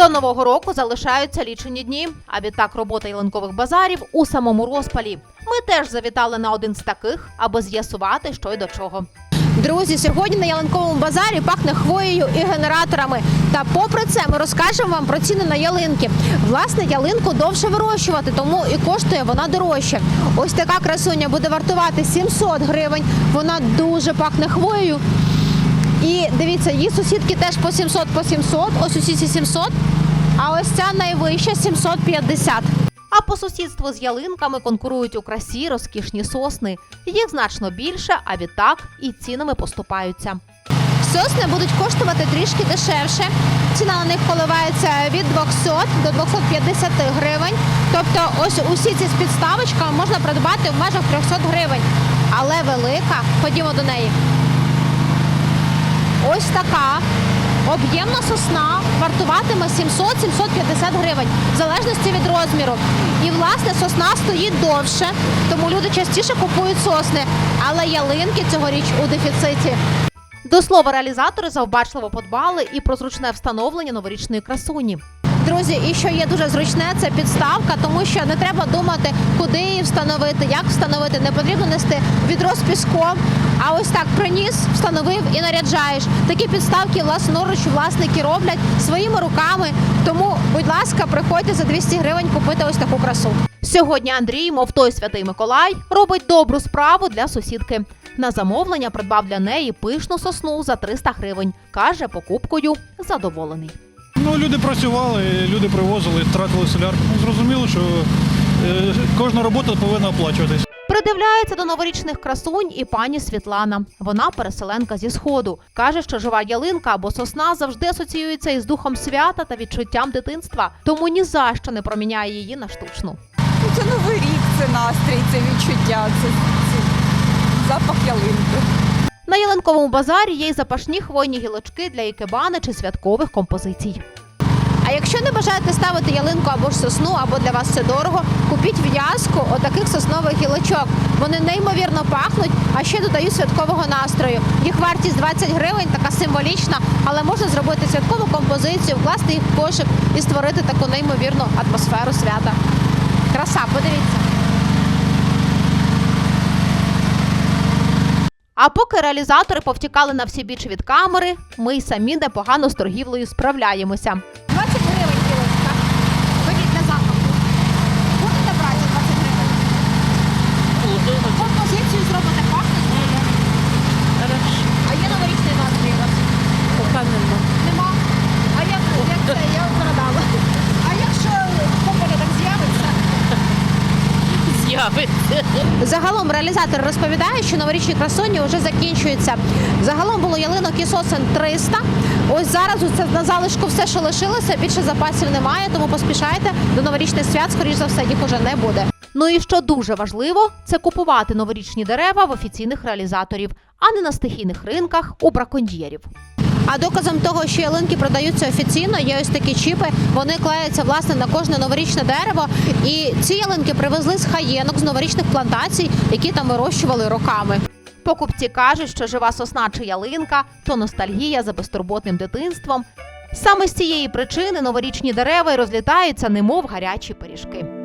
До нового року залишаються лічені дні, а відтак робота ялинкових базарів у самому розпалі. Ми теж завітали на один з таких, аби з'ясувати, що й до чого. Друзі, сьогодні на ялинковому базарі пахне хвоєю і генераторами. Та попри це ми розкажемо вам про ціни на ялинки. Власне, ялинку довше вирощувати, тому і коштує вона дорожче. Ось така красуня буде вартувати 700 гривень. Вона дуже пахне хвоєю. І дивіться, її сусідки теж по 700, по 700, ось усі ці 700, а ось ця найвища 750. А по сусідству з ялинками конкурують у красі розкішні сосни. Їх значно більше, а відтак і цінами поступаються. Сосни будуть коштувати трішки дешевше. Ціна на них коливається від 200 до 250 гривень. Тобто, ось усі ці з підставочками можна придбати в межах 300 гривень. Але велика, ходімо до неї. Ось така об'ємна сосна вартуватиме 700-750 гривень, в залежності від розміру. І власне сосна стоїть довше, тому люди частіше купують сосни, але ялинки цьогоріч у дефіциті. До слова, реалізатори завбачливо подбали і про зручне встановлення новорічної красуні. Друзі, і що є дуже зручне, це підставка, тому що не треба думати, куди її встановити, як встановити. Не потрібно нести відро з піском. А ось так приніс, встановив і наряджаєш. Такі підставки власноруч власники роблять своїми руками. Тому, будь ласка, приходьте за 200 гривень купити ось таку красу. Сьогодні Андрій, мов той святий Миколай, робить добру справу для сусідки. На замовлення придбав для неї пишну сосну за 300 гривень. каже, покупкою задоволений. Ну, люди працювали, люди привозили, тратили солярку. Ну, зрозуміло, що е, кожна робота повинна оплачуватись. Придивляється до новорічних красунь і пані Світлана. Вона переселенка зі сходу. каже, що жива ялинка або сосна завжди асоціюється із духом свята та відчуттям дитинства, тому ні за що не проміняє її на штучну. Ну, це новий рік, це настрій, це відчуття, це, це запах ялинки. На ялинковому базарі є й запашні хвойні гілочки для ікебани чи святкових композицій. А якщо не бажаєте ставити ялинку або ж сосну, або для вас це дорого, купіть в'язку отаких соснових гілочок. Вони неймовірно пахнуть, а ще додають святкового настрою. Їх вартість 20 гривень, така символічна, але можна зробити святкову композицію, вкласти їх в кошик і створити таку неймовірну атмосферу свята. Краса, подивіться. А поки реалізатори повтікали на всі біч від камери, ми й самі непогано з торгівлею справляємося. 20 гривень кілочка. Ходіть на запах. Будете брати 20 гривень? Композицію зробите пахне А є новорічний настрій у вас? Пока нема. Нема. А як, як це? Я згадала. А якщо поперед так з'явиться? З'явиться. Загалом реалізатор розповідає, що новорічні красуні вже закінчуються. Загалом було ялинок і сосен 300. Ось зараз це на залишку все, що лишилося. Більше запасів немає, тому поспішайте до новорічних свят. Скоріш за все, їх уже не буде. Ну і що дуже важливо, це купувати новорічні дерева в офіційних реалізаторів, а не на стихійних ринках у браконьєрів. А доказом того, що ялинки продаються офіційно, є ось такі чіпи. Вони клеяться власне на кожне новорічне дерево. І ці ялинки привезли з хаєнок з новорічних плантацій, які там вирощували роками. Покупці кажуть, що жива сосна чи ялинка то ностальгія за безтурботним дитинством. Саме з цієї причини новорічні дерева розлітаються, немов гарячі пиріжки.